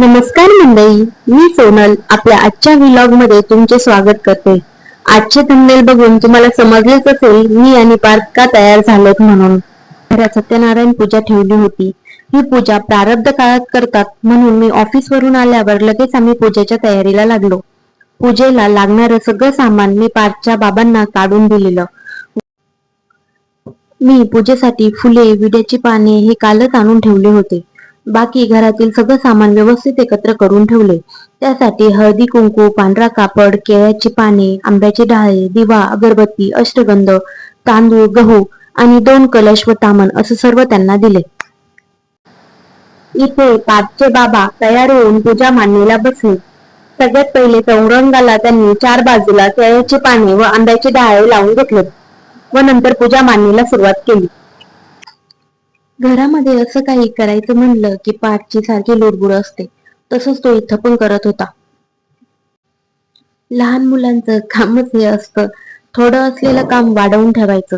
नमस्कार मंडळी मी सोनल आपल्या आजच्या व्लॉगमध्ये तुमचे स्वागत करते. आजचे थंबनेल बघून तुम्हाला समजलेच असेल मी आणि पार्थ का तयार झालोत म्हणून. घरात सत्यनारायण पूजा ठेवली होती. ही पूजा प्रारब्ध काळात करतात म्हणून मी ऑफिस वरून आल्यावर लगेच आम्ही पूजेच्या तयारीला लागलो. पूजेला लागणारं सगळं सामान मी पार्थच्या बाबांना काढून दिलेलं. मी पूजेसाठी फुले विड्याची पाने हे कालच आणून ठेवले होते. बाकी घरातील सगळं सामान व्यवस्थित एकत्र करून ठेवले. त्यासाठी हळदी कुंकू पांढरा कापड केळ्याची पाने आंब्याची डाळे दिवा अगरबत्ती अष्टगंध तांदूळ गहू आणि दोन कलश व तामण असं सर्व त्यांना दिले. इथे पाचचे बाबा तयार होऊन पूजा मांडणीला बसले. सगळ्यात पहिले चौरंगाला त्यांनी चार बाजूला केळ्याची पाने व आंब्याची डाळे लावून घेतले व नंतर पूजा मांडणीला सुरुवात केली. घरामध्ये असं काही करायचं म्हणलं की पाठची सारखी लुडबुड असते. तसंच तो इथं पण करत होता. लहान मुलांचं कामच हे असतं. थोडं असलेलं काम वाढवून ठेवायचं.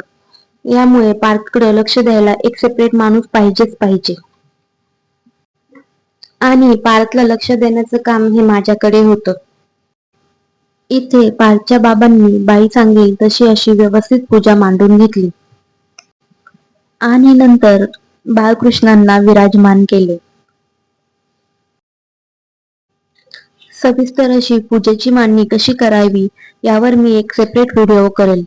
यामुळे पार्थकडे लक्ष द्यायला एक सेपरेट माणूस पाहिजेच पाहिजे. आणि पार्थला लक्ष देण्याचं काम हे माझ्याकडे होतं. इथे पार्थच्या बाबांनी बाई सांगेल तशी अशी व्यवस्थित पूजा मांडून घेतली. आणि नंतर बाळकृष्णांना विराजमान केले. सविस्तर अशी पूजेची मांडणी कशी करावी यावर मी एक सेपरेट व्हिडिओ करेल.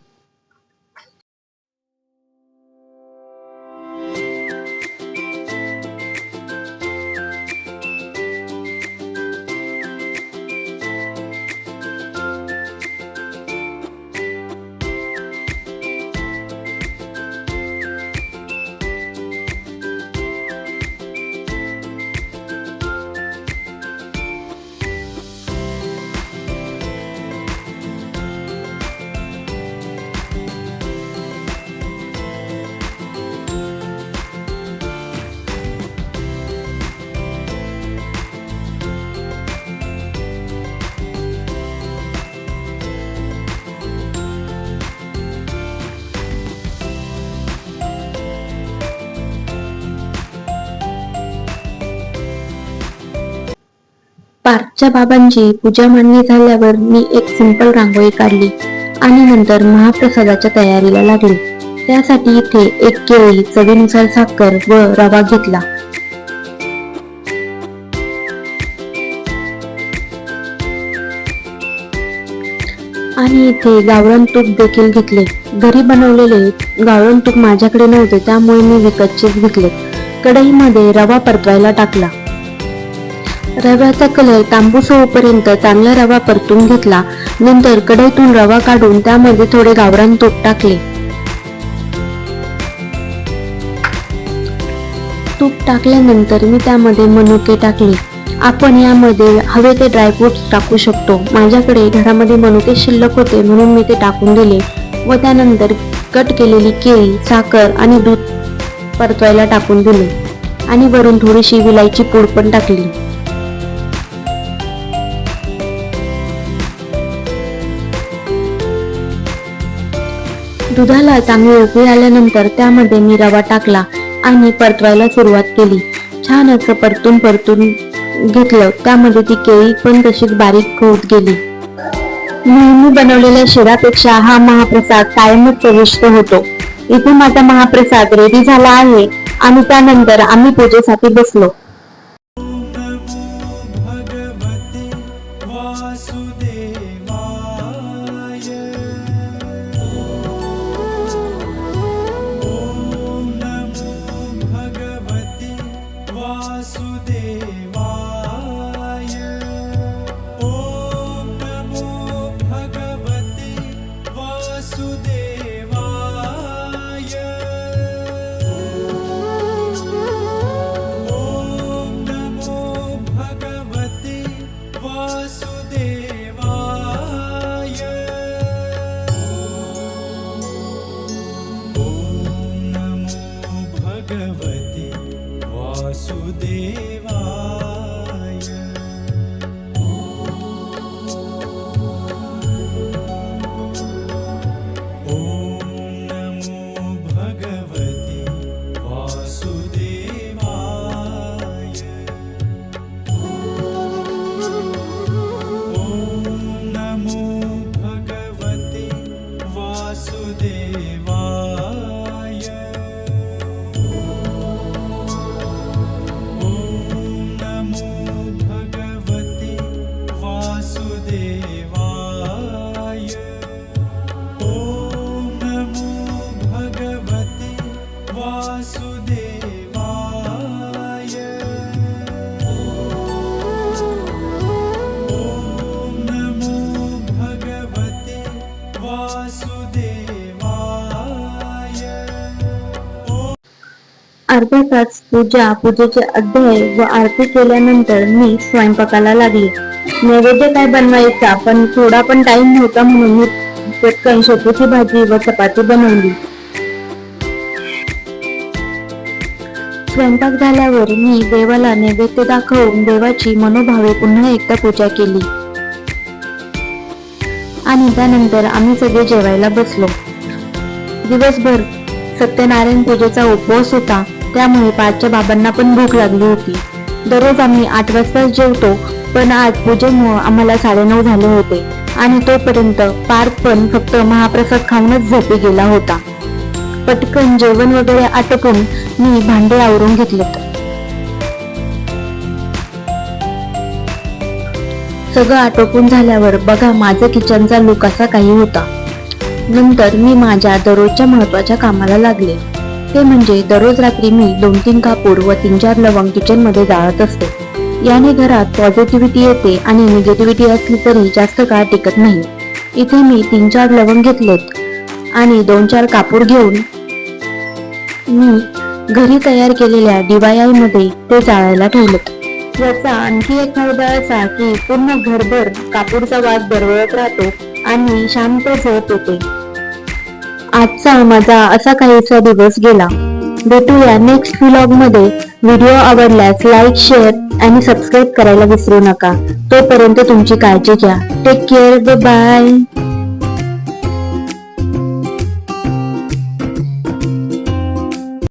पार्कच्या बाबांची पूजा मांडणी झाल्यावर मी एक सिंपल रांगोळी काढली आणि नंतर महाप्रसादाच्या तयारीला लागली. त्यासाठी इथे एक केळी चवीनुसार साखर व रवा घेतला. आणि इथे गावरान तूप देखील घेतले. घरी बनवलेले गावरान तूप माझ्याकडे नव्हते त्यामुळे मी विकतचेच घेतले कढईमध्ये रवा परतवायला टाकला. रव्याचा कलर तांबूस होईपर्यंत चांगला रवा परतून घेतला. नंतर कढईतून रवा काढून त्यामध्ये थोडे गावरान तूप टाकले. तूप टाकल्यानंतर मी त्यामध्ये मनुके टाकले. आपण यामध्ये हवे ते ड्रायफ्रुट्स टाकू शकतो. माझ्याकडे घरामध्ये मनुके शिल्लक होते म्हणून मी ते टाकून दिले व त्यानंतर कट केलेली केळी साखर आणि दूध परतवायला टाकून दिले. आणि वरून थोडीशी विलायची पूड पण टाकली. दुधाला चांगली उकळी आल्यानंतर त्यामध्ये मी रवा टाकला आणि परतवायला सुरुवात केली. छान असं परतून परतून घेतलं. त्यामध्ये ती केळी पण तशीच बारीक होत गेली. नेहमी बनवलेल्या शिरापेक्षा हा महाप्रसाद कायमच चविष्ट होतो. इथे माझा महाप्रसाद रेडी झाला आहे आणि त्यानंतर आम्ही पूजेसाठी बसलो. দেয় वासुदेवाय। अर्धा तास पूजा पूजेचे अध्याय व आरती केल्यानंतर मी स्वयंपाकाला लागली. नैवेद्य काय बनवायचा? पण थोडा पण टाइम नव्हता म्हणून मी पटकन शेतीची भाजी व चपाती बनवली. स्वयंपाक झाल्यावर मी देवाला नैवेद्य दाखवून देवाची मनोभावे पुन्हा एकदा पूजा केली. आणि त्यानंतर आम्ही सगळे जेवायला बसलो. दिवसभर सत्यनारायण पूजेचा उपवास होता त्यामुळे पाचच्या बाबांना पण भूक लागली होती. दररोज आम्ही आठ वाजताच जेवतो पण आज पूजेमुळे आम्हाला साडेनऊ झाले होते. आणि तोपर्यंत पार्थ पण फक्त महाप्रसाद खाऊनच झोपी गेला होता. पटकन जेवण वगैरे आटपून मी भांडे आवरून घेतलेत सगळं आटोपून झाल्यावर बघा माझा किचनचा लुक असा काही होता. नंतर मी माझ्या दररोजच्या महत्त्वाच्या कामाला लागले. ते म्हणजे दररोज रात्री मी दोन तीन कापूर व तीन चार लवंग किचनमध्ये जाळत असते. याने घरात पॉझिटिव्हिटी येते आणि निगेटिव्हिटी असली तरी जास्त काळ टिकत नाही. इथे मी तीन चार लवंग घेतलेत. आणि दोन चार कापूर घेऊन मी घरी तयार केलेल्या DIY ते चाळायला ठेवलं. याचा आणखी एक फायदा असा की पूर्ण घरभर कापूरचा वास बरवळत राहतो आणि शांत झोप येते. आजचा माझा असा काहीसा दिवस गेला. भेटूया नेक्स्ट व्लॉगमध्ये व्हिडिओ आवडल्यास लाईक शेअर आणि सबस्क्राईब करायला विसरू नका. तोपर्यंत तुमची काळजी घ्या. Take care bye